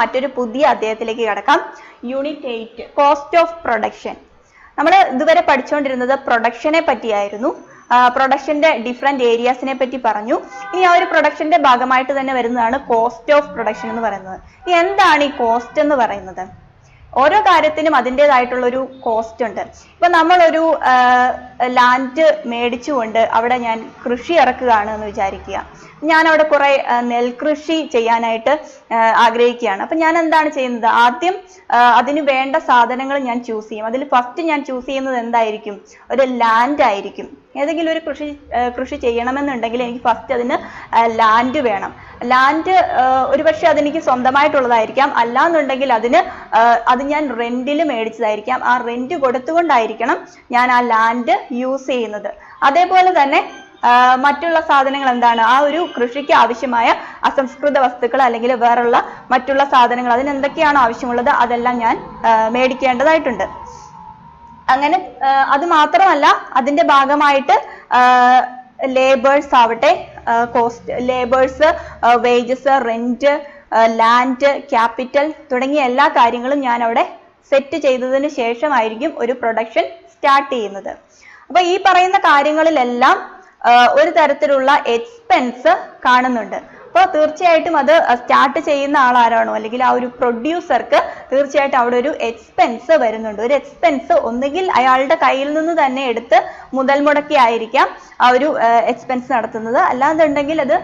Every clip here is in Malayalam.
മറ്റൊരു പുതിയ അധ്യായത്തിലേക്ക് കടക്കാം. Unit eight cost of production നമ്മൾ ഇതുവരെ പഠിച്ചുകൊണ്ടിരുന്നത് പ്രൊഡക്ഷനെ പറ്റിയായിരുന്നു. പ്രൊഡക്ഷന്റെ ഡിഫറെന്റ് ഏരിയാസിനെ പറ്റി പറഞ്ഞു. ഇനി ആ ഒരു പ്രൊഡക്ഷന്റെ ഭാഗമായിട്ട് തന്നെ വരുന്നതാണ് കോസ്റ്റ് ഓഫ് പ്രൊഡക്ഷൻ എന്ന് പറയുന്നത്. ഇനി എന്താണ് ഈ കോസ്റ്റ് എന്ന് പറയുന്നത്? ഓരോ കാര്യത്തിനും അതിന്റെതായിട്ടുള്ള ഒരു കോസ്റ്റ് ഉണ്ട്. ഇപ്പൊ നമ്മളൊരു ലാൻഡ് മേടിച്ചുകൊണ്ട് അവിടെ ഞാൻ കൃഷി ഇറക്കുകയാണ് എന്ന് വിചാരിക്കുക. ഞാൻ അവിടെ കുറെ നെൽകൃഷി ചെയ്യാനായിട്ട് ആഗ്രഹിക്കുകയാണ്. അപ്പൊ ഞാൻ എന്താണ് ചെയ്യുന്നത്? ആദ്യം അതിന് വേണ്ട സാധനങ്ങൾ ഞാൻ ചൂസ് ചെയ്യും. അതിൽ ഫസ്റ്റ് ഞാൻ ചൂസ് ചെയ്യുന്നത് എന്തായിരിക്കും? ഒരു ലാൻഡ് ആയിരിക്കും. ഏതെങ്കിലും ഒരു കൃഷി കൃഷി ചെയ്യണമെന്നുണ്ടെങ്കിൽ എനിക്ക് ഫസ്റ്റ് അതിന് ലാൻഡ് വേണം. ലാൻഡ് ഒരുപക്ഷെ അതെനിക്ക് സ്വന്തമായിട്ടുള്ളതായിരിക്കാം. അല്ലാന്നുണ്ടെങ്കിൽ അതിന് അത് ഞാൻ റെന്റിൽ മേടിച്ചതായിരിക്കാം. ആ റെന്റ് കൊടുത്തുകൊണ്ടായിരിക്കണം ഞാൻ ആ ലാൻഡ് യൂസ് ചെയ്യുന്നത്. അതേപോലെ തന്നെ മറ്റുള്ള സാധനങ്ങൾ എന്താണ്? ആ ഒരു കൃഷിക്ക് ആവശ്യമായ അസംസ്കൃത വസ്തുക്കൾ അല്ലെങ്കിൽ വേറുള്ള മറ്റുള്ള സാധനങ്ങൾ അതിന് എന്തൊക്കെയാണോ ആവശ്യമുള്ളത് അതെല്ലാം ഞാൻ മേടിക്കേണ്ടതായിട്ടുണ്ട്. അങ്ങനെ അത് മാത്രമല്ല അതിന്റെ ഭാഗമായിട്ട് ലേബേഴ്സ് ആവട്ടെ cost labours wages rent land capital തുടങ്ങിയ എല്ലാ കാര്യങ്ങളും ഞാൻ അവിടെ സെറ്റ് ചെയ്തതിന് ശേഷമായിരിക്കും ഒരു പ്രൊഡക്ഷൻ സ്റ്റാർട്ട് ചെയ്യുന്നത്. അപ്പൊ ഈ പറയുന്ന കാര്യങ്ങളിലെല്ലാം ഒരു തരത്തിലുള്ള എക്സ്പെൻസ് കാണുന്നുണ്ട്. അപ്പോൾ തീർച്ചയായിട്ടും അത് സ്റ്റാർട്ട് ചെയ്യുന്ന ആൾ ആരാണോ അല്ലെങ്കിൽ ആ ഒരു പ്രൊഡ്യൂസർക്ക് തീർച്ചയായിട്ടും അവിടെ ഒരു എക്സ്പെൻസ് വരുന്നുണ്ട്. ഒരു എക്സ്പെൻസ് ഒന്നുകിൽ അയാളുടെ കയ്യിൽ നിന്ന് തന്നെ എടുത്ത് മുതൽ മുടക്കി ആയിരിക്കാം ആ ഒരു എക്സ്പെൻസ് നടത്തുന്നത്. അല്ലാന്നുണ്ടെങ്കിൽ അത്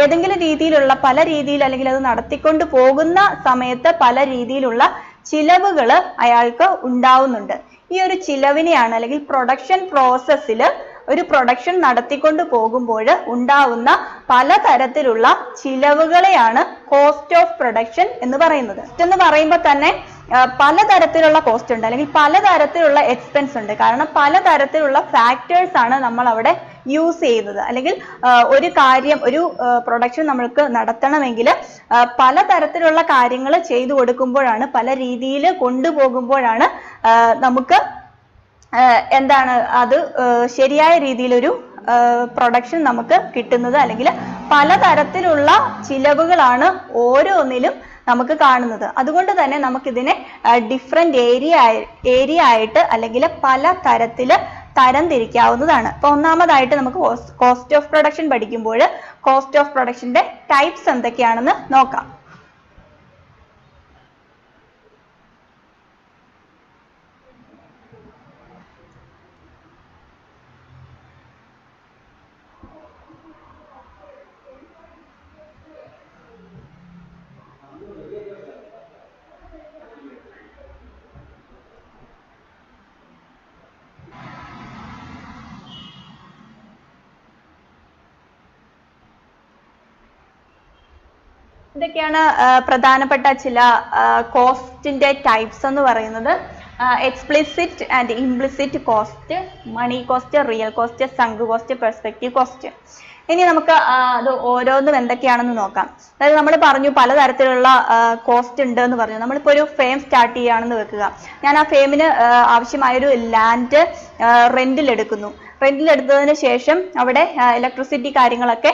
ഏതെങ്കിലും രീതിയിലുള്ള പല രീതിയിൽ അല്ലെങ്കിൽ അത് നടത്തിക്കൊണ്ട് പോകുന്ന സമയത്ത് പല രീതിയിലുള്ള ചിലവുകൾ അയാൾക്ക് ഉണ്ടാവുന്നുണ്ട്. ഈ ഒരു ചിലവിനെയാണ് അല്ലെങ്കിൽ പ്രൊഡക്ഷൻ പ്രോസസ്സിൽ ഒരു പ്രൊഡക്ഷൻ നടത്തിക്കൊണ്ട് പോകുമ്പോൾ ഉണ്ടാവുന്ന പലതരത്തിലുള്ള ചിലവുകളെയാണ് കോസ്റ്റ് ഓഫ് പ്രൊഡക്ഷൻ എന്ന് പറയുന്നത്. എന്ന് പറയുമ്പോൾ തന്നെ പലതരത്തിലുള്ള കോസ്റ്റ് ഉണ്ട്. അല്ലെങ്കിൽ പലതരത്തിലുള്ള എക്സ്പെൻസ് ഉണ്ട്. കാരണം പലതരത്തിലുള്ള ഫാക്ടേഴ്സ് ആണ് നമ്മൾ അവിടെ യൂസ് ചെയ്യുന്നത്. അല്ലെങ്കിൽ ഒരു കാര്യം ഒരു പ്രൊഡക്ഷൻ നമ്മൾക്ക് നടത്തണമെങ്കിൽ പലതരത്തിലുള്ള കാര്യങ്ങൾ ചെയ്തു കൊടുക്കുമ്പോഴാണ് പല രീതിയിൽ കൊണ്ടുപോകുമ്പോഴാണ് നമുക്ക് എന്താണ് അത് ശരിയായ രീതിയിലൊരു പ്രൊഡക്ഷൻ നമുക്ക് കിട്ടുന്നത് അല്ലെങ്കിൽ പലതരത്തിലുള്ള ചിലവുകളാണ് ഓരോന്നിലും നമുക്ക് കാണുന്നത്. അതുകൊണ്ട് തന്നെ നമുക്കിതിനെ ഡിഫറെന്റ് ഏരിയ ഏരിയ ആയിട്ട് അല്ലെങ്കിൽ പല തരത്തിൽ തരംതിരിക്കാവുന്നതാണ്. തിരിക്കാവുന്നതാണ് അപ്പൊ ഒന്നാമതായിട്ട് നമുക്ക് കോസ്റ്റ് ഓഫ് പ്രൊഡക്ഷൻ പഠിക്കുമ്പോൾ കോസ്റ്റ് ഓഫ് പ്രൊഡക്ഷന്റെ ടൈപ്സ് എന്തൊക്കെയാണെന്ന് നോക്കാം. ഇതൊക്കെയാണ് പ്രധാനപ്പെട്ട ചില കോസ്റ്റിന്റെ ടൈപ്സ് എന്ന് പറയുന്നത്. Explicit and implicit cost money cost real cost sunk cost perspective cost ഇനി നമുക്ക് അത് ഓരോന്നും എന്തൊക്കെയാണെന്ന് നോക്കാം. അതായത് നമ്മൾ പറഞ്ഞു പല പലതരത്തിലുള്ള കോസ്റ്റ് ഉണ്ട് എന്ന് പറഞ്ഞു. നമ്മളിപ്പോൾ ഒരു ഫെയിം സ്റ്റാർട്ട് ചെയ്യുകയാണെന്ന് വെക്കുക. ഞാൻ ആ ഫെയിമിന് ആവശ്യമായൊരു ലാൻഡ് റെന്റിൽ എടുക്കുന്നു. റെന്റിൽ എടുത്തതിന് ശേഷം അവിടെ ഇലക്ട്രിസിറ്റി കാര്യങ്ങളൊക്കെ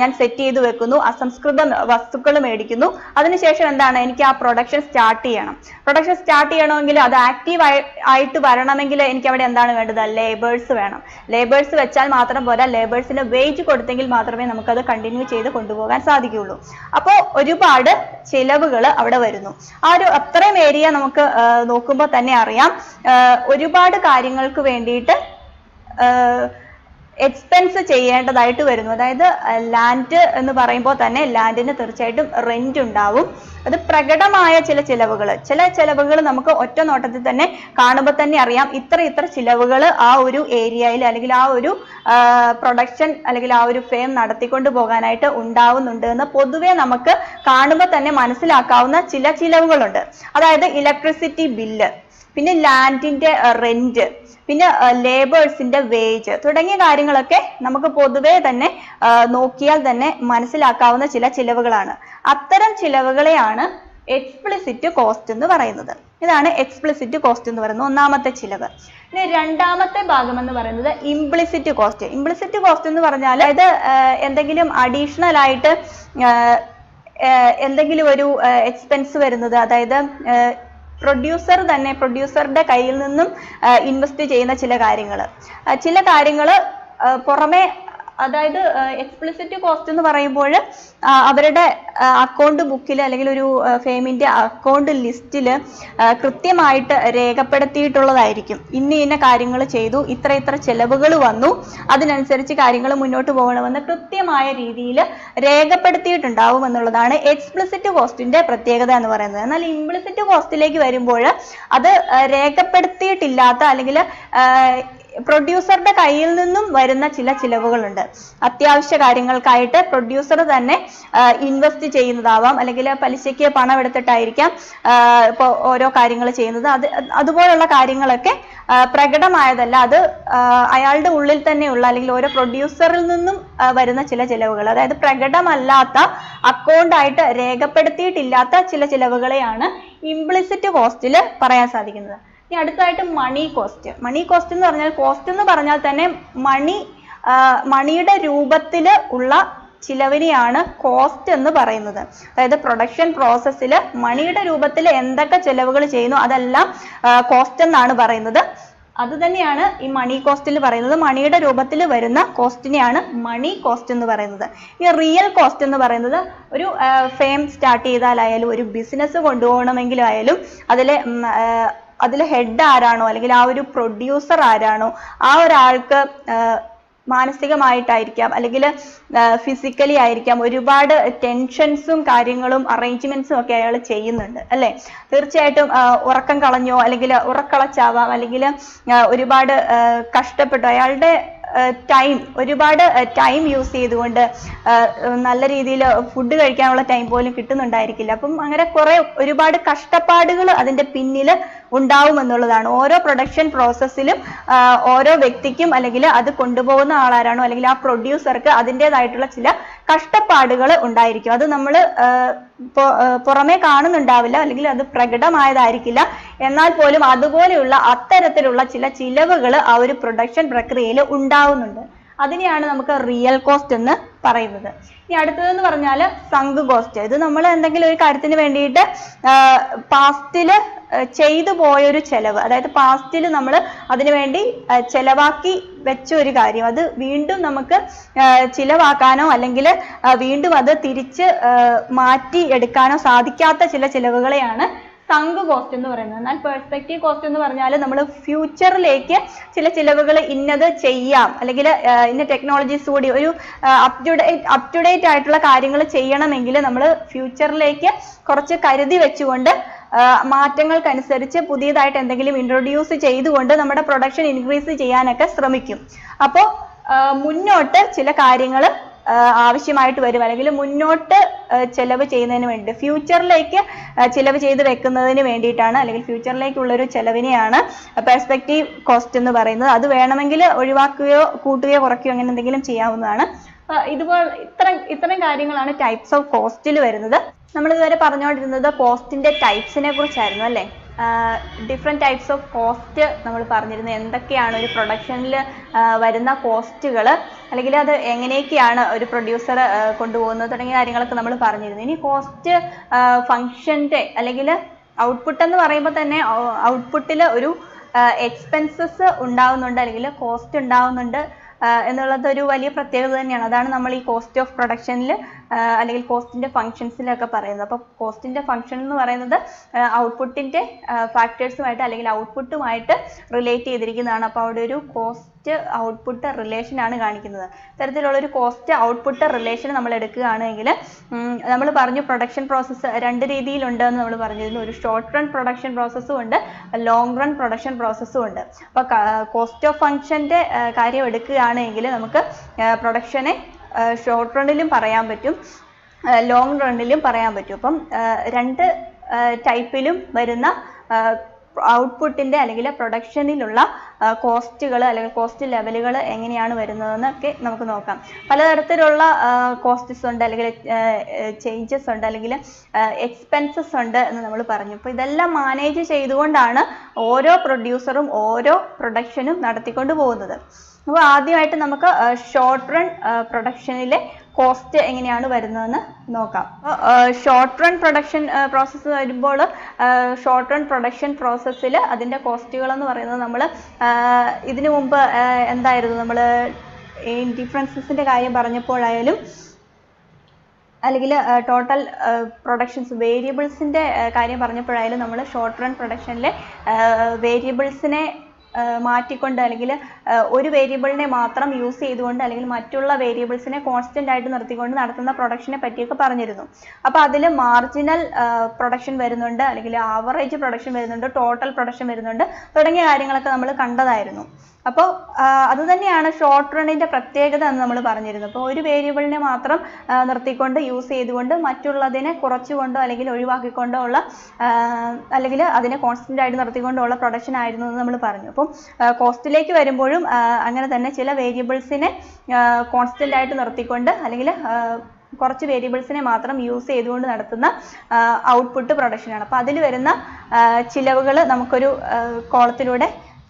ഞാൻ സെറ്റ് ചെയ്ത് വെക്കുന്നു. അസംസ്കൃത വസ്തുക്കൾ മേടിക്കുന്നു. അതിനുശേഷം എന്താണ്? എനിക്ക് ആ പ്രൊഡക്ഷൻ സ്റ്റാർട്ട് ചെയ്യണം. പ്രൊഡക്ഷൻ സ്റ്റാർട്ട് ചെയ്യണമെങ്കിൽ അത് ആക്റ്റീവ് ആയിട്ട് വരണമെങ്കിൽ എനിക്ക് അവിടെ എന്താണ് വേണ്ടത്? ലേബേഴ്സ് വേണം. ലേബേഴ്സ് വെച്ചാൽ മാത്രം പോരാ. ലേബേഴ്സിന് വേജ് കൊടുത്തെങ്കിൽ മാത്രമേ നമുക്കത് കണ്ടിന്യൂ ചെയ്ത് കൊണ്ടുപോകാൻ സാധിക്കുകയുള്ളൂ. അപ്പോൾ ഒരുപാട് ചിലവുകൾ അവിടെ വരുന്നു. ആ ഒരു അത്രയും ഏരിയ നമുക്ക് നോക്കുമ്പോൾ തന്നെ അറിയാം. ഒരുപാട് കാര്യങ്ങൾക്ക് വേണ്ടിയിട്ട് എക്സ്പെൻസ് ചെയ്യേണ്ടതായിട്ട് വരുന്നു. അതായത് ലാൻഡ് എന്ന് പറയുമ്പോൾ തന്നെ ലാൻഡിന് തീർച്ചയായിട്ടും റെന്റ് ഉണ്ടാവും. അത് പ്രകടമായ ചില ചിലവുകൾ ചില ചിലവുകൾ നമുക്ക് ഒറ്റ നോട്ടത്തിൽ തന്നെ കാണുമ്പോൾ തന്നെ അറിയാം. ഇത്ര ഇത്ര ചിലവുകൾ ആ ഒരു ഏരിയയിൽ അല്ലെങ്കിൽ ആ ഒരു പ്രൊഡക്ഷൻ അല്ലെങ്കിൽ ആ ഒരു ഫെയിം നടത്തിക്കൊണ്ട് പോകാനായിട്ട് ഉണ്ടാവുന്നുണ്ട് എന്ന് പൊതുവെ നമുക്ക് കാണുമ്പോൾ തന്നെ മനസ്സിലാക്കാവുന്ന ചില ചിലവുകളുണ്ട്. അതായത് ഇലക്ട്രിസിറ്റി ബില്ല് പിന്നെ ലാൻഡിന്റെ റെന്റ് പിന്നെ ലേബേഴ്സിന്റെ വേജ് തുടങ്ങിയ കാര്യങ്ങളൊക്കെ നമുക്ക് പൊതുവെ തന്നെ നോക്കിയാൽ തന്നെ മനസ്സിലാക്കാവുന്ന ചില ചിലവുകളാണ്. അത്തരം ചിലവുകളെയാണ് എക്സ്പ്ലിസിറ്റ് കോസ്റ്റ് എന്ന് പറയുന്നത്. ഇതാണ് എക്സ്പ്ലിസിറ്റ് കോസ്റ്റ് എന്ന് പറയുന്നത് ഒന്നാമത്തെ ചിലവ്. ഇനി രണ്ടാമത്തെ ഭാഗം എന്ന് പറയുന്നത് ഇംപ്ലിസിറ്റ് കോസ്റ്റ് ഇംപ്ലിസിറ്റ് കോസ്റ്റ് എന്ന് പറഞ്ഞാൽ അതായത് എന്തെങ്കിലും അഡീഷണൽ ആയിട്ട് എന്തെങ്കിലും ഒരു എക്സ്പെൻസ് വരുന്നത് അതായത് പ്രൊഡ്യൂസർ തന്നെ പ്രൊഡ്യൂസറുടെ കയ്യിൽ നിന്നും ഇൻവെസ്റ്റ് ചെയ്യുന്ന ചില കാര്യങ്ങൾ ചില കാര്യങ്ങൾ പുറമെ അതായത് എക്സ്പ്ലിസിറ്റ് കോസ്റ്റ് എന്ന് പറയുമ്പോൾ അവരുടെ അക്കൗണ്ട് ബുക്കിൽ അല്ലെങ്കിൽ ഒരു ഫേമിന്റെ അക്കൗണ്ട് ലിസ്റ്റിൽ കൃത്യമായിട്ട് രേഖപ്പെടുത്തിയിട്ടുള്ളതായിരിക്കും. ഇന്ന ഇന്ന കാര്യങ്ങൾ ചെയ്തു ഇത്ര ഇത്ര ചെലവുകൾ വന്നു അതിനനുസരിച്ച് കാര്യങ്ങൾ മുന്നോട്ട് പോകണമെന്ന് കൃത്യമായ രീതിയിൽ രേഖപ്പെടുത്തിയിട്ടുണ്ടാവും എന്നുള്ളതാണ് എക്സ്പ്ലിസിറ്റ് കോസ്റ്റിന്റെ പ്രത്യേകത എന്ന് പറയുന്നത്. എന്നാൽ ഇംപ്ലിസിറ്റ് കോസ്റ്റിലേക്ക് വരുമ്പോൾ അത് രേഖപ്പെടുത്തിയിട്ടില്ലാത്ത അല്ലെങ്കിൽ പ്രൊഡ്യൂസറുടെ കയ്യിൽ നിന്നും വരുന്ന ചില ചിലവുകളുണ്ട്. അത്യാവശ്യ കാര്യങ്ങൾക്കായിട്ട് പ്രൊഡ്യൂസർ തന്നെ ഇൻവെസ്റ്റ് ചെയ്യുന്നതാവാം. അല്ലെങ്കിൽ പലിശയ്ക്ക് പണം എടുത്തിട്ടായിരിക്കാം ഇപ്പോൾ ഓരോ കാര്യങ്ങൾ ചെയ്യുന്നത്. അത് അതുപോലുള്ള കാര്യങ്ങളൊക്കെ പ്രകടമായതല്ല. അത് അയാളുടെ ഉള്ളിൽ തന്നെയുള്ള അല്ലെങ്കിൽ ഓരോ പ്രൊഡ്യൂസറിൽ നിന്നും വരുന്ന ചില ചിലവുകൾ. അതായത് പ്രകടമല്ലാത്ത അക്കൗണ്ടായിട്ട് രേഖപ്പെടുത്തിയിട്ടില്ലാത്ത ചില ചിലവുകളെയാണ് ഇംപ്ലിസിറ്റ് കോസ്റ്റിൽ പറയാൻ സാധിക്കുന്നത്. ഇനി അടുത്തതായിട്ട് മണി കോസ്റ്റ് മണി കോസ്റ്റ് എന്ന് പറഞ്ഞാൽ കോസ്റ്റ് എന്ന് പറഞ്ഞാൽ തന്നെ മണി മണിയുടെ രൂപത്തിൽ ഉള്ള ചിലവിനെയാണ് കോസ്റ്റ് എന്ന് പറയുന്നത്. അതായത് പ്രൊഡക്ഷൻ പ്രോസസ്സിൽ മണിയുടെ രൂപത്തിൽ എന്തൊക്കെ ചിലവുകൾ ചെയ്യുന്നു അതെല്ലാം കോസ്റ്റ് എന്നാണ് പറയുന്നത്. അത് തന്നെയാണ് ഈ മണി കോസ്റ്റിൽ പറയുന്നത്. മണിയുടെ രൂപത്തിൽ വരുന്ന കോസ്റ്റിനെയാണ് മണി കോസ്റ്റ് എന്ന് പറയുന്നത്. ഈ റിയൽ കോസ്റ്റ് എന്ന് പറയുന്നത് ഒരു ഫെയിം സ്റ്റാർട്ട് ചെയ്താലായാലും ഒരു ബിസിനസ് കൊണ്ടുപോകണമെങ്കിലും ആയാലും അതിലെ ഹെഡ് ആരാണോ അല്ലെങ്കിൽ ആ ഒരു പ്രൊഡ്യൂസർ ആരാണോ ആ ഒരാൾക്ക് മാനസികമായിട്ടായിരിക്കാം അല്ലെങ്കിൽ ഫിസിക്കലി ആയിരിക്കാം. ഒരുപാട് ടെൻഷൻസും കാര്യങ്ങളും അറേഞ്ച്മെന്റ്സും ഒക്കെ അയാൾ ചെയ്യുന്നുണ്ട് അല്ലെ? തീർച്ചയായിട്ടും ഉറക്കം കളഞ്ഞോ അല്ലെങ്കിൽ ഉറക്കളച്ചാവാം അല്ലെങ്കിൽ ഒരുപാട് കഷ്ടപ്പെട്ടു അയാളുടെ ടൈം ഒരുപാട് ടൈം യൂസ് ചെയ്തുകൊണ്ട് നല്ല രീതിയിൽ ഫുഡ് കഴിക്കാനുള്ള ടൈം പോലും കിട്ടുന്നുണ്ടായിരിക്കില്ല. അപ്പം അങ്ങനെ കുറെ ഒരുപാട് കഷ്ടപ്പാടുകൾ അതിന്റെ പിന്നിൽ ഉണ്ടാവും എന്നുള്ളതാണ്. ഓരോ പ്രൊഡക്ഷൻ പ്രോസസ്സിലും ഓരോ വ്യക്തിക്കും അല്ലെങ്കിൽ അത് കൊണ്ടുപോകുന്ന ആളാരാണോ അല്ലെങ്കിൽ ആ പ്രൊഡ്യൂസർക്ക് അതിന്റെതായിട്ടുള്ള ചില കഷ്ടപ്പാടുകൾ ഉണ്ടായിരിക്കും. അത് നമ്മൾ പുറമേ കാണുന്നുണ്ടാവില്ല അല്ലെങ്കിൽ അത് പ്രകടമായതായിരിക്കില്ല. എന്നാൽ പോലും അതുപോലെയുള്ള അത്തരത്തിലുള്ള ചില ചിലവുകൾ ആ ഒരു പ്രൊഡക്ഷൻ പ്രക്രിയയിൽ ഉണ്ടാവുന്നുണ്ട്. അതിനെയാണ് നമുക്ക് റിയൽ കോസ്റ്റ് എന്ന് പറയുന്നത്. ഇനി അടുത്തതെന്ന് പറഞ്ഞാൽ സങ്ക് കോസ്റ്റ്. ഇത് നമ്മൾ എന്തെങ്കിലും ഒരു കാര്യത്തിന് വേണ്ടിയിട്ട് പാസ്റ്റിൽ ചെയ്തു പോയൊരു ചെലവ്. അതായത് പാസ്റ്റിൽ നമ്മൾ അതിനുവേണ്ടി ചെലവാക്കി വെച്ച ഒരു കാര്യം. അത് വീണ്ടും നമുക്ക് ചിലവാക്കാനോ അല്ലെങ്കിൽ വീണ്ടും അത് തിരിച്ച് മാറ്റി എടുക്കാനോ സാധിക്കാത്ത ചില ചിലവുകളെയാണ് സങ്ക് കോസ്റ്റ് എന്ന് പറയുന്നത്. എന്നാൽ പെർസ്പെക്റ്റീവ് കോസ്റ്റ് എന്ന് പറഞ്ഞാൽ നമ്മൾ ഫ്യൂച്ചറിലേക്ക് ചില ചിലവുകൾ ഇന്നത് ചെയ്യാം. അല്ലെങ്കിൽ ഇന്ന ടെക്നോളജീസ് കൂടി ഒരു up to date up to date ആയിട്ടുള്ള കാര്യങ്ങൾ ചെയ്യണമെങ്കിൽ നമ്മൾ ഫ്യൂച്ചറിലേക്ക് കുറച്ച് കരുതി വെച്ചുകൊണ്ട് മാറ്റങ്ങൾക്കനുസരിച്ച് പുതിയതായിട്ട് എന്തെങ്കിലും ഇൻട്രൊഡ്യൂസ് ചെയ്തുകൊണ്ട് നമ്മുടെ പ്രൊഡക്ഷൻ ഇൻക്രീസ് ചെയ്യാനൊക്കെ ശ്രമിക്കും. അപ്പോൾ മുന്നോട്ട് ചില കാര്യങ്ങൾ ആവശ്യമായിട്ട് വരും. അല്ലെങ്കിൽ മുന്നോട്ട് ചിലവ് ചെയ്യുന്നതിന് വേണ്ടി ഫ്യൂച്ചറിലേക്ക് ചിലവ് ചെയ്ത് വെക്കുന്നതിന് വേണ്ടിയിട്ടാണ് അല്ലെങ്കിൽ ഫ്യൂച്ചറിലേക്കുള്ള ഒരു ചെലവിനെയാണ് പെർസ്പെക്റ്റീവ് കോസ്റ്റ് എന്ന് പറയുന്നത്. അത് വേണമെങ്കിൽ ഒഴിവാക്കുകയോ കൂട്ടുകയോ കുറയ്ക്കുകയോ അങ്ങനെ എന്തെങ്കിലും ചെയ്യാവുന്നതാണ്. ഇതുപോലെ ഇത്തരം ഇത്തരം കാര്യങ്ങളാണ് ടൈപ്സ് ഓഫ് കോസ്റ്റിൽ വരുന്നത്. നമ്മൾ ഇതുവരെ പറഞ്ഞുകൊണ്ടിരുന്നത് കോസ്റ്റിന്റെ ടൈപ്സിനെ കുറിച്ചായിരുന്നു അല്ലേ? ഡിഫറെന്റ് ടൈപ്സ് ഓഫ് കോസ്റ്റ് നമ്മൾ പറഞ്ഞിരുന്നു. എന്തൊക്കെയാണ് ഒരു പ്രൊഡക്ഷനിൽ വരുന്ന കോസ്റ്റുകൾ അല്ലെങ്കിൽ അത് എങ്ങനെയൊക്കെയാണ് ഒരു പ്രൊഡ്യൂസർ കൊണ്ടുപോകുന്നത് തുടങ്ങിയ കാര്യങ്ങളൊക്കെ നമ്മൾ പറഞ്ഞിരുന്നു. ഇനി കോസ്റ്റ് ഫങ്ഷന്റെ അല്ലെങ്കിൽ ഔട്ട്പുട്ട് എന്ന് പറയുമ്പോൾ തന്നെ ഔട്ട്പുട്ടിൽ ഒരു എക്സ്പെൻസസ് ഉണ്ടാവുന്നുണ്ട് അല്ലെങ്കിൽ കോസ്റ്റ് ഉണ്ടാവുന്നുണ്ട് എന്നുള്ളത് ഒരു വലിയ പ്രത്യേകത തന്നെയാണ്. അതാണ് നമ്മൾ ഈ കോസ്റ്റ് ഓഫ് പ്രൊഡക്ഷനിൽ അല്ലെങ്കിൽ കോസ്റ്റിന്റെ ഫങ്ഷൻസിലൊക്കെ പറയുന്നത്. അപ്പോൾ കോസ്റ്റിന്റെ ഫങ്ഷൻ എന്ന് പറയുന്നത് ഔട്ട്പുട്ടിന്റെ ഫാക്ടേഴ്സുമായിട്ട് അല്ലെങ്കിൽ ഔട്ട്പുട്ടുമായിട്ട് റിലേറ്റ് ചെയ്തിരിക്കുന്നതാണ്. അപ്പോൾ അവിടെ ഒരു കോസ്റ്റ് ഔട്ട്പുട്ട് റിലേഷൻ ആണ് കാണിക്കുന്നത്. ഇത്തരത്തിലുള്ള ഒരു കോസ്റ്റ് ഔട്ട്പുട്ട് റിലേഷൻ നമ്മൾ എടുക്കുകയാണെങ്കിൽ നമ്മൾ പറഞ്ഞു പ്രൊഡക്ഷൻ പ്രോസസ്സ് രണ്ട് രീതിയിലുണ്ട് എന്ന് നമ്മൾ പറഞ്ഞിരുന്നു. ഒരു ഷോർട്ട് റൺ പ്രൊഡക്ഷൻ പ്രോസസ്സും ഉണ്ട് ലോങ് റൺ പ്രൊഡക്ഷൻ പ്രോസസ്സും ഉണ്ട്. അപ്പോൾ കോസ്റ്റ് ഓഫ് ഫങ്ഷന്റെ കാര്യം എടുക്കുകയാണെങ്കിൽ നമുക്ക് പ്രൊഡക്ഷനെ ഷോർട്ട് റണ്ണിലും പറയാൻ പറ്റും. ലോങ് റണ്ണിലും പറയാൻ പറ്റും. അപ്പം രണ്ട് ടൈപ്പിലും വരുന്ന ഔട്ട്പുട്ടിന്റെ അല്ലെങ്കിൽ പ്രൊഡക്ഷനിലുള്ള കോസ്റ്റുകൾ അല്ലെങ്കിൽ കോസ്റ്റ് ലെവലുകൾ എങ്ങനെയാണ് വരുന്നതെന്നൊക്കെ നമുക്ക് നോക്കാം. പലതരത്തിലുള്ള കോസ്റ്റ്സ് ഉണ്ട് അല്ലെങ്കിൽ ചേഞ്ചസ് ഉണ്ട് അല്ലെങ്കിൽ എക്സ്പെൻസസ് ഉണ്ട് എന്ന് നമ്മൾ പറഞ്ഞു. അപ്പോൾ ഇതെല്ലാം മാനേജ് ചെയ്തുകൊണ്ടാണ് ഓരോ പ്രൊഡ്യൂസറും ഓരോ പ്രൊഡക്ഷനും നടത്തിക്കൊണ്ട് പോകുന്നത്. അപ്പോൾ ആദ്യമായിട്ട് നമുക്ക് ഷോർട്ട് റൺ പ്രൊഡക്ഷനിലെ കോസ്റ്റ് എങ്ങനെയാണ് വരുന്നതെന്ന് നോക്കാം. ഷോർട്ട് റൺ പ്രൊഡക്ഷൻ പ്രോസസ്സ് വരുമ്പോൾ ഷോർട്ട് റൺ പ്രൊഡക്ഷൻ പ്രോസസ്സിൽ അതിന്റെ കോസ്റ്റുകൾ എന്ന് പറയുന്നത് നമ്മൾ ഇതിനു മുമ്പ് എന്തായിരുന്നു? നമ്മൾ ഡിഫറൻസസിന്റെ കാര്യം പറഞ്ഞപ്പോഴായാലും അല്ലെങ്കിൽ ടോട്ടൽ പ്രൊഡക്ഷൻസ് വേരിയബിൾസിന്റെ കാര്യം പറഞ്ഞപ്പോഴായാലും നമ്മൾ ഷോർട്ട് റൺ പ്രൊഡക്ഷനിലെ വേരിയബിൾസിനെ മാറ്റിക്കൊണ്ട് അല്ലെങ്കിൽ ഒരു വേരിയബിളിനെ മാത്രം യൂസ് ചെയ്തുകൊണ്ട് അല്ലെങ്കിൽ മറ്റുള്ള വേരിയബിൾസിനെ കോൺസ്റ്റന്റ് ആയിട്ട് നിർത്തിക്കൊണ്ട് നടത്തുന്ന പ്രൊഡക്ഷനെ പറ്റിയൊക്കെ പറഞ്ഞിരുന്നു. അപ്പോൾ അതിൽ മാർജിനൽ പ്രൊഡക്ഷൻ വരുന്നുണ്ട് അല്ലെങ്കിൽ ആവറേജ് പ്രൊഡക്ഷൻ വരുന്നുണ്ട് ടോട്ടൽ പ്രൊഡക്ഷൻ വരുന്നുണ്ട് തുടങ്ങിയ കാര്യങ്ങളൊക്കെ നമ്മൾ കണ്ടതായിരുന്നു. അപ്പോൾ അത് തന്നെയാണ് ഷോർട്ട് റണ്ണിന്റെ പ്രത്യേകത എന്ന് നമ്മൾ പറഞ്ഞിരുന്നത്. അപ്പോൾ ഒരു വേരിയബിളിനെ മാത്രം നിർത്തിക്കൊണ്ട് യൂസ് ചെയ്തുകൊണ്ട് മറ്റുള്ളതിനെ കുറച്ചുകൊണ്ടോ അല്ലെങ്കിൽ ഒഴിവാക്കിക്കൊണ്ടോ ഉള്ള അല്ലെങ്കിൽ അതിനെ കോൺസ്റ്റന്റ് ആയിട്ട് നിർത്തിക്കൊണ്ടോ ഉള്ള പ്രൊഡക്ഷൻ ആയിരുന്നു എന്ന് നമ്മൾ പറഞ്ഞു. അപ്പം കോസ്റ്റിലേക്ക് വരുമ്പോഴും അങ്ങനെ തന്നെ ചില വേരിയബിൾസിനെ കോൺസ്റ്റന്റ് ആയിട്ട് നിർത്തിക്കൊണ്ട് അല്ലെങ്കിൽ കുറച്ച് വേരിയബിൾസിനെ മാത്രം യൂസ് ചെയ്തുകൊണ്ട് നടത്തുന്ന ഔട്ട്പുട്ട് പ്രൊഡക്ഷനാണ് അപ്പോൾ അതിൽ വരുന്ന ചിലവുകൾ നമുക്കൊരു കോളത്തിലൂടെ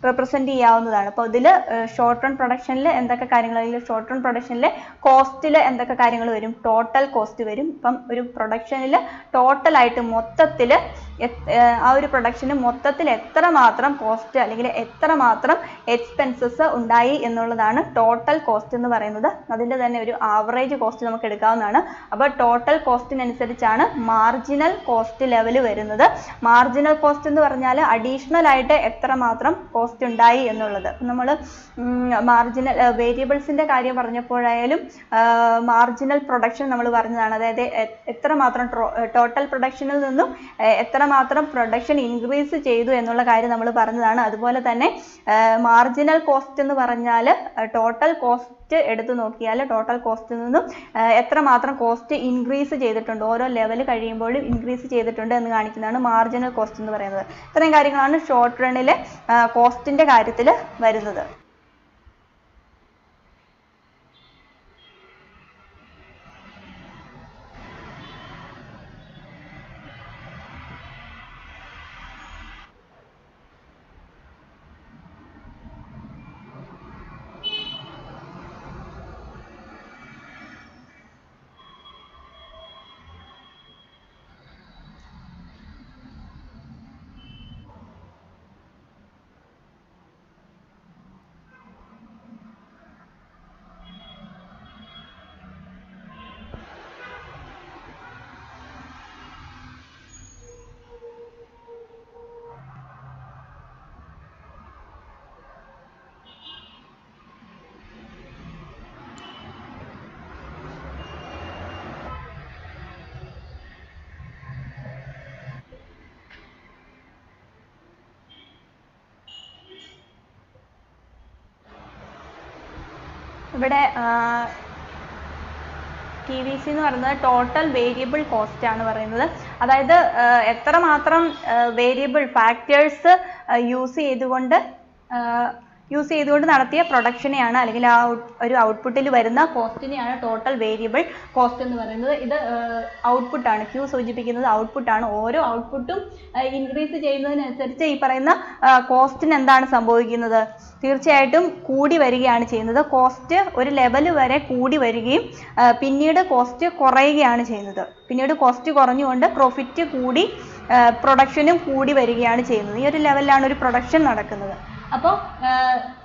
റെപ്രസെന്റ് ചെയ്യാവുന്നതാണ്. അപ്പോൾ ഇതിൽ ഷോർട്ട് റൺ പ്രൊഡക്ഷനിൽ എന്തൊക്കെ കാര്യങ്ങൾ അല്ലെങ്കിൽ ഷോർട്ട് റൺ പ്രൊഡക്ഷനിൽ കോസ്റ്റിൽ എന്തൊക്കെ കാര്യങ്ങൾ വരും? ടോട്ടൽ കോസ്റ്റ് വരും. ഇപ്പം ഒരു പ്രൊഡക്ഷനിൽ ടോട്ടലായിട്ട് മൊത്തത്തിൽ ആ ഒരു പ്രൊഡക്ഷന് മൊത്തത്തിൽ എത്ര മാത്രം കോസ്റ്റ് അല്ലെങ്കിൽ എത്ര മാത്രം എക്സ്പെൻസസ് ഉണ്ടായി എന്നുള്ളതാണ് ടോട്ടൽ കോസ്റ്റ് എന്ന് പറയുന്നത്. അതിന്റെ തന്നെ ഒരു ആവറേജ് കോസ്റ്റ് നമുക്ക് എടുക്കാവുന്നതാണ്. അപ്പോൾ ടോട്ടൽ കോസ്റ്റിനനുസരിച്ചാണ് മാർജിനൽ കോസ്റ്റ് ലെവൽ വരുന്നത്. മാർജിനൽ കോസ്റ്റ് എന്ന് പറഞ്ഞാൽ അഡീഷണൽ ആയിട്ട് എത്ര മാത്രം കോസ്റ്റ് ഉണ്ടായി എന്നുള്ളത്. നമ്മൾ മാർജിനൽ വേരിയബിൾസിന്റെ കാര്യം പറഞ്ഞപ്പോഴായാലും മാർജിനൽ പ്രൊഡക്ഷൻ നമ്മൾ പറഞ്ഞതാണ്. അതായത് എ- എത്രമാത്രം ടോട്ടൽ പ്രൊഡക്ഷനിൽ നിന്നും എത്ര മാത്രം പ്രൊഡക്ഷൻ ഇൻക്രീസ് ചെയ്തു എന്നുള്ള കാര്യം നമ്മൾ പറഞ്ഞതാണ്. അതുപോലെ തന്നെ മാർജിനൽ കോസ്റ്റ് എന്ന് പറഞ്ഞാൽ ടോട്ടൽ കോസ്റ്റ് എടുത്തു നോക്കിയാൽ ടോട്ടൽ കോസ്റ്റിൽ നിന്നും എത്ര എത്രമാത്രം കോസ്റ്റ് ഇൻക്രീസ് ചെയ്തിട്ടുണ്ട് ഓരോ ലെവൽ കഴിയുമ്പോഴും ഇൻക്രീസ് ചെയ്തിട്ടുണ്ട് എന്ന് കാണിക്കുന്നതാണ് മാർജിനൽ കോസ്റ്റ് എന്ന് പറയുന്നത്. ഇത്രയും കാര്യങ്ങളാണ് ഷോർട്ട് റണ്ണിലെ കോസ്റ്റിന്റെ കാര്യത്തിൽ വരുന്നത്. ഇവിടെ ടി വി സി എന്ന് പറയുന്നത് ടോട്ടൽ വേരിയബിൾ കോസ്റ്റ് ആണ് പറയുന്നത്. അതായത് എത്രമാത്രം വേരിയബിൾ ഫാക്ടേഴ്സ് യൂസ് ചെയ്തുകൊണ്ട് യൂസ് ചെയ്തുകൊണ്ട് നടത്തിയ പ്രൊഡക്ഷനെയാണ് അല്ലെങ്കിൽ ആ ഒരു ഔട്ട്പുട്ടിൽ വരുന്ന കോസ്റ്റിനെയാണ് ടോട്ടൽ വേരിയബിൾ കോസ്റ്റ് എന്ന് പറയുന്നത്. ഇത് ഔട്ട്പുട്ട് ആണ്. ക്യൂ സൂചിപ്പിക്കുന്നത് ഔട്ട്പുട്ട് ആണ്. ഓരോ ഔട്ട്പുട്ടും ഇൻക്രീസ് ചെയ്യുന്നതിനനുസരിച്ച് ഈ പറയുന്ന കോസ്റ്റിന് എന്താണ് സംഭവിക്കുന്നത്? തീർച്ചയായിട്ടും കൂടി വരികയാണ് ചെയ്യുന്നത്. കോസ്റ്റ് ഒരു ലെവൽ വരെ കൂടി വരികയും പിന്നീട് കോസ്റ്റ് കുറയുകയാണ് ചെയ്യുന്നത്. പിന്നീട് കോസ്റ്റ് കുറഞ്ഞുകൊണ്ട് പ്രോഫിറ്റ് കൂടി പ്രൊഡക്ഷനും കൂടി വരികയാണ് ചെയ്യുന്നത്. ഈ ഒരു ലെവലിലാണ് ഒരു പ്രൊഡക്ഷൻ നടക്കുന്നത്. അപ്പോൾ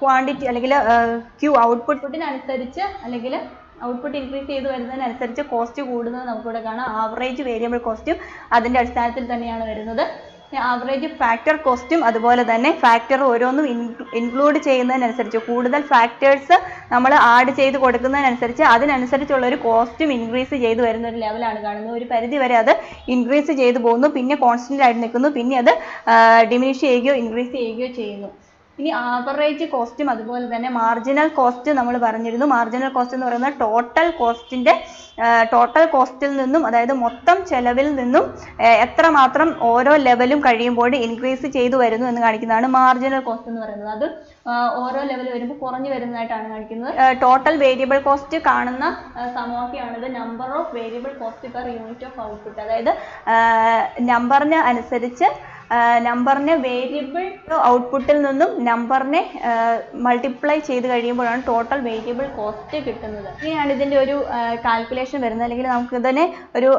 ക്വാണ്ടിറ്റി അല്ലെങ്കിൽ ക്യൂ ഔട്ട്പുട്ടിനനുസരിച്ച് അല്ലെങ്കിൽ ഔട്ട്പുട്ട് ഇൻക്രീസ് ചെയ്ത് വരുന്നതിനനുസരിച്ച് കോസ്റ്റ് കൂടുന്നത് നമുക്കിവിടെ കാണാം. ആവറേജ് വേരിയബിൾ കോസ്റ്റും അതിന്റെ അടിസ്ഥാനത്തിൽ തന്നെയാണ് വരുന്നത്. ആവറേജ് ഫാക്ടർ കോസ്റ്റും അതുപോലെ തന്നെ ഫാക്ടർ ഓരോന്നും ഇൻക്ലൂഡ് ചെയ്യുന്നതിനനുസരിച്ച് കൂടുതൽ ഫാക്ടേഴ്സ് നമ്മൾ ആഡ് ചെയ്ത് കൊടുക്കുന്നതിനനുസരിച്ച് അതിനനുസരിച്ചുള്ള ഒരു കോസ്റ്റും ഇൻക്രീസ് ചെയ്ത് വരുന്ന ഒരു ലെവലാണ് കാണുന്നത്. ഒരു പരിധി വരെ അത് ഇൻക്രീസ് ചെയ്ത് പോകുന്നു പിന്നെ കോൺസ്റ്റന്റ് ആയിട്ട് നിൽക്കുന്നു പിന്നെ അത് ഡിമിനിഷ് ചെയ്യുകയോ ഇൻക്രീസ് ചെയ്യുകയോ ചെയ്യുന്നു. ഇനി ആവറേജ് കോസ്റ്റും അതുപോലെ തന്നെ മാർജിനൽ കോസ്റ്റ് നമ്മൾ പറഞ്ഞിരുന്നു. മാർജിനൽ കോസ്റ്റ് എന്ന് പറയുന്നത് ടോട്ടൽ കോസ്റ്റിന്റെ ടോട്ടൽ കോസ്റ്റിൽ നിന്നും അതായത് മൊത്തം ചെലവിൽ നിന്നും എത്രമാത്രം ഓരോ ലെവലും കഴിയുമ്പോൾ ഇൻക്രീസ് ചെയ്തു വരുന്നു എന്ന് കാണിക്കുന്നതാണ് മാർജിനൽ കോസ്റ്റ് എന്ന് പറയുന്നത്. അത് ഓരോ ലെവൽ വരുമ്പോൾ കുറഞ്ഞു വരുന്നതായിട്ടാണ് കാണിക്കുന്നത്. ടോട്ടൽ വേരിയബിൾ കോസ്റ്റ് കാണുന്ന സമവാക്യമാണ് സമവാക്യമാണിത് number of variable cost per unit of output അതായത് നമ്പറിന് അനുസരിച്ച് നമ്പറിനെ വേരിയബിൾ ഔട്ട്പുട്ടിൽ നിന്നും നമ്പറിനെ മൾട്ടിപ്ലൈ ചെയ്ത് കഴിയുമ്പോഴാണ് ടോട്ടൽ വേരിയബിൾ കോസ്റ്റ് കിട്ടുന്നത്. ഇങ്ങനെയാണ് ഇതിന്റെ ഒരു കാൽക്കുലേഷൻ വരുന്നത്. അല്ലെങ്കിൽ നമുക്ക് ഇതിനെ ഒരു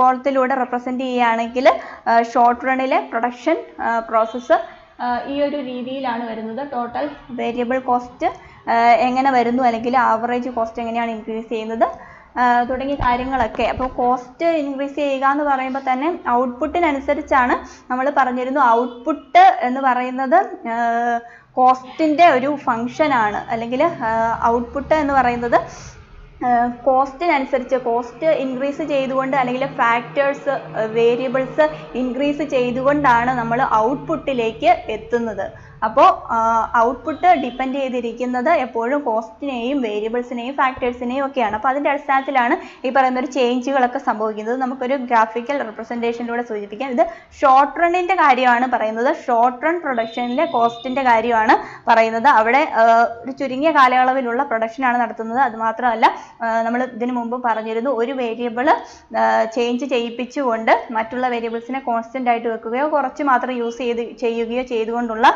കോളത്തിലൂടെ റെപ്രസെന്റ് ചെയ്യുകയാണെങ്കിൽ ഷോർട്ട് റണ്ണിലെ പ്രൊഡക്ഷൻ പ്രോസസ്സ് ഈ ഒരു രീതിയിലാണ് വരുന്നത്. ടോട്ടൽ വേരിയബിൾ കോസ്റ്റ് എങ്ങനെ വരുന്നു? അല്ലെങ്കിൽ ആവറേജ് കോസ്റ്റ് എങ്ങനെയാണ് ഇൻക്രീസ് ചെയ്യുന്നത്? തുടങ്ങിയ കാര്യങ്ങളൊക്കെ. അപ്പോൾ കോസ്റ്റ് ഇൻക്രീസ് ചെയ്യുക എന്ന് പറയുമ്പോൾ തന്നെ ഔട്ട്പുട്ടിനനുസരിച്ചാണ് നമ്മൾ പറഞ്ഞിരുന്നു. ഔട്ട്പുട്ട് എന്ന് പറയുന്നത് കോസ്റ്റിന്റെ ഒരു ഫങ്ഷനാണ് അല്ലെങ്കിൽ ഔട്ട്പുട്ട് എന്ന് പറയുന്നത് കോസ്റ്റിനനുസരിച്ച് കോസ്റ്റ് ഇൻക്രീസ് ചെയ്തുകൊണ്ട് അല്ലെങ്കിൽ ഫാക്ടേഴ്സ് വേരിയബിൾസ് ഇൻക്രീസ് ചെയ്തുകൊണ്ടാണ് നമ്മൾ ഔട്ട്പുട്ടിലേക്ക് എത്തുന്നത്. അപ്പോൾ ഔട്ട്പുട്ട് ഡിപ്പെൻഡ് ചെയ്തിരിക്കുന്നത് എപ്പോഴും കോസ്റ്റിനെയും വേരിയബിൾസിനെയും ഫാക്ടേഴ്സിനെയും ഒക്കെയാണ്. അപ്പോൾ അതിന്റെ അടിസ്ഥാനത്തിലാണ് ഈ പറയുന്ന ഒരു ചേഞ്ചുകളൊക്കെ സംഭവിക്കുന്നത്. നമുക്കൊരു ഗ്രാഫിക്കൽ റെപ്രസെന്റേഷനിലൂടെ സൂചിപ്പിക്കാം. ഇത് ഷോർട്ട് റണ്ണിന്റെ കാര്യമാണ് പറയുന്നത്. ഷോർട്ട് റൺ പ്രൊഡക്ഷനിലെ കോസ്റ്റിന്റെ കാര്യമാണ് പറയുന്നത്. അവിടെ ഒരു ചുരുങ്ങിയ കാലയളവിലുള്ള പ്രൊഡക്ഷനാണ് നടത്തുന്നത്. അതുമാത്രമല്ല നമ്മൾ ഇതിനു മുമ്പ് പറഞ്ഞിരുന്നു ഒരു വേരിയബിൾ ചേഞ്ച് ചെയ്യിപ്പിച്ചുകൊണ്ട് മറ്റുള്ള വേരിയബിൾസിനെ കോൺസ്റ്റന്റ് ആയിട്ട് വെക്കുകയോ കുറച്ച് മാത്രം യൂസ് ചെയ്ത് ചെയ്യുകയോ ചെയ്തുകൊണ്ടുള്ള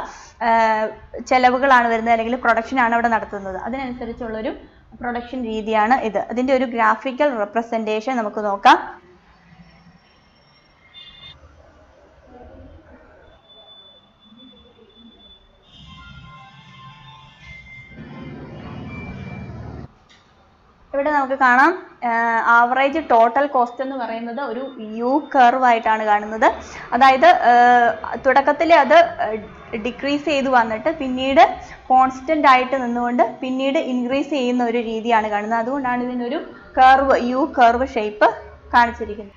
ചെലവുകളാണ് വരുന്നത് അല്ലെങ്കിൽ പ്രൊഡക്ഷൻ ആണ് അവിടെ നടത്തുന്നത്. അതിനനുസരിച്ചുള്ളൊരു പ്രൊഡക്ഷൻ രീതിയാണ് ഇത്. അതിന്റെ ഒരു ഗ്രാഫിക്കൽ റെപ്രസെന്റേഷൻ നമുക്ക് നോക്കാം. ഇവിടെ നമുക്ക് കാണാം ആവറേജ് ടോട്ടൽ കോസ്റ്റ് എന്ന് പറയുന്നത് ഒരു യു കർവ് ആയിട്ടാണ് കാണുന്നത്. അതായത് തുടക്കത്തിൽ അത് ഡിക്രീസ് ചെയ്തു വന്നിട്ട് പിന്നീട് കോൺസ്റ്റന്റ് ആയിട്ട് നിന്നുകൊണ്ട് പിന്നീട് ഇൻക്രീസ് ചെയ്യുന്ന ഒരു രീതിയാണ് കാണുന്നത്. അതുകൊണ്ടാണ് ഇതിനൊരു കർവ് യു കർവ് ഷേപ്പ് കാണിച്ചിരിക്കുന്നത്.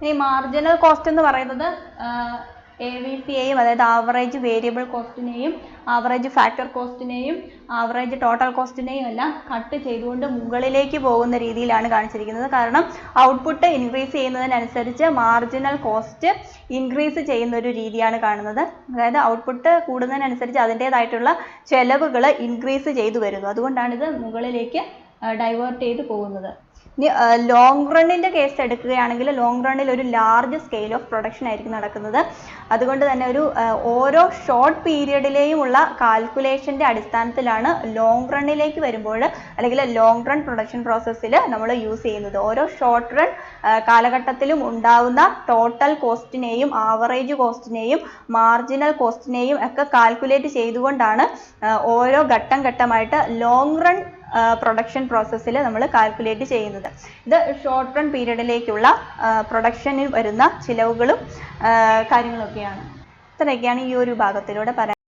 ഇനി മാർജിനൽ കോസ്റ്റ് എന്ന് പറയുന്നത് എ വി സിയെയും അതായത് ആവറേജ് വേരിയബിൾ കോസ്റ്റിനെയും ആവറേജ് ഫാക്ടർ കോസ്റ്റിനെയും ആവറേജ് ടോട്ടൽ കോസ്റ്റിനെയും എല്ലാം കട്ട് ചെയ്തുകൊണ്ട് മുകളിലേക്ക് പോകുന്ന രീതിയിലാണ് കാണിച്ചിരിക്കുന്നത്. കാരണം ഔട്ട്പുട്ട് ഇൻക്രീസ് ചെയ്യുന്നതിനനുസരിച്ച് മാർജിനൽ കോസ്റ്റ് ഇൻക്രീസ് ചെയ്യുന്ന ഒരു രീതിയാണ് കാണുന്നത്. അതായത് ഔട്ട്പുട്ട് കൂടുന്നതിനനുസരിച്ച് അതിന്റേതായിട്ടുള്ള ചെലവുകൾ ഇൻക്രീസ് ചെയ്തു വരുന്നു. അതുകൊണ്ടാണ് ഇത് മുകളിലേക്ക് ഡൈവേർട്ട് ചെയ്ത് പോകുന്നത്. ഇനി ലോങ് റണ്ണിന്റെ കേസ് എടുക്കുകയാണെങ്കിൽ ലോങ് റണ്ണിൽ ഒരു ലാർജ് സ്കെയിൽ ഓഫ് പ്രൊഡക്ഷൻ ആയിരിക്കും നടക്കുന്നത്. അതുകൊണ്ട് തന്നെ ഒരു ഓരോ ഷോർട്ട് പീരിയഡിലെയും ഉള്ള കാൽക്കുലേഷന്റെ അടിസ്ഥാനത്തിലാണ് ലോങ് റണ്ണിലേക്ക് വരുമ്പോൾ അല്ലെങ്കിൽ ലോങ് റൺ പ്രൊഡക്ഷൻ പ്രോസസ്സിൽ നമ്മൾ യൂസ് ചെയ്യുന്നത്. ഓരോ ഷോർട്ട് റൺ കാലഘട്ടത്തിലും ഉണ്ടാവുന്ന ടോട്ടൽ കോസ്റ്റിനെയും ആവറേജ് കോസ്റ്റിനെയും മാർജിനൽ കോസ്റ്റിനെയും ഒക്കെ കാൽക്കുലേറ്റ് ചെയ്തുകൊണ്ടാണ് ഓരോ ഘട്ടം ഘട്ടമായിട്ട് ലോങ് റൺ പ്രൊഡക്ഷൻ പ്രോസസ്സിൽ നമ്മൾ കാൽക്കുലേറ്റ് ചെയ്യുന്നത്. ഇത് ഷോർട്ട് റൺ പീരീഡിലേക്കുള്ള പ്രൊഡക്ഷനിൽ വരുന്ന ചിലവുകളും കാര്യങ്ങളൊക്കെയാണ്. ഇത്രയൊക്കെയാണ് ഈ ഒരു ഭാഗത്തിലൂടെ പറയാൻ